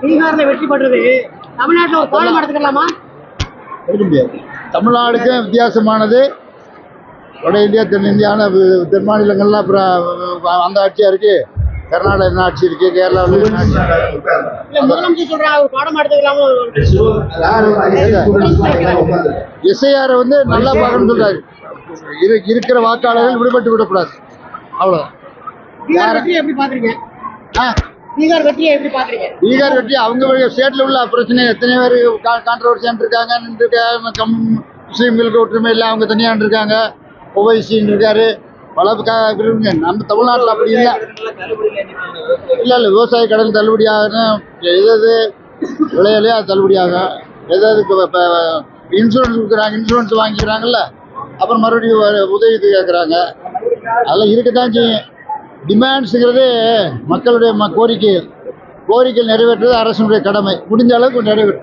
பீகார்ல வெற்றி பெற்றது. தமிழ்நாட்டுல ஒரு பாடம் எடுத்துக்கலாமா எடுக்க முடியாது. தமிழ்நாடுக்கு வித்தியாசமானது. வட இந்தியா தென்னிந்தியான தென் மாநிலங்கள்லாம் அப்புறம் அந்த ஆட்சியாக இருக்கு. கர்நாடகா என்ன ஆட்சி இருக்கு? கேரளாவில் என்ன ஆட்சி எஸ்ஐஆரை வந்து நல்லா பார்க்கணும்னு சொல்றாரு. இரு இருக்கிற வாக்காளர்கள் விடுபட்டு விடக்கூடாது. அவ்வளோதான் எப்படி பாக்குறீங்க ஆ. பீகார் வெற்றியை எப்படி பாக்குறீங்க பீகார் வெற்றி அவங்க ஸ்டேட்ல உள்ள பிரச்சனை. எத்தனை பேர் கான்ட்ரவர்சியான் இருக்காங்க. நின்றுருக்காங்க முஸ்லீம்களுக்கு ஒற்றுமை இல்லை. அவங்க தனியாக இருக்காங்க. ஒவைசின்னு இருக்காரு. பல இருங்க நம்ம தமிழ்நாட்டில் அப்படி இல்லை. இல்லை இல்லை. விவசாய கடன் தள்ளுபடி ஆகணும் எது எது விளையாலையோ அது தள்ளுபடி ஆகும் எது எது இப்போ இன்சூரன்ஸ் கொடுக்குறாங்க. இன்சூரன்ஸ் வாங்கிக்கிறாங்கல்ல. அப்புறம் மறுபடியும் உதவி கேட்குறாங்க அதெல்லாம் இருக்கத்தான் செய்யும். டிமாண்ட்ஸுங்கிறது மக்களுடைய ம கோரிக்கை கோரிக்கை நிறைவேற்றுறது அரசனுடைய கடமை. முடிஞ்ச அளவுக்கு நிறைவேற்று.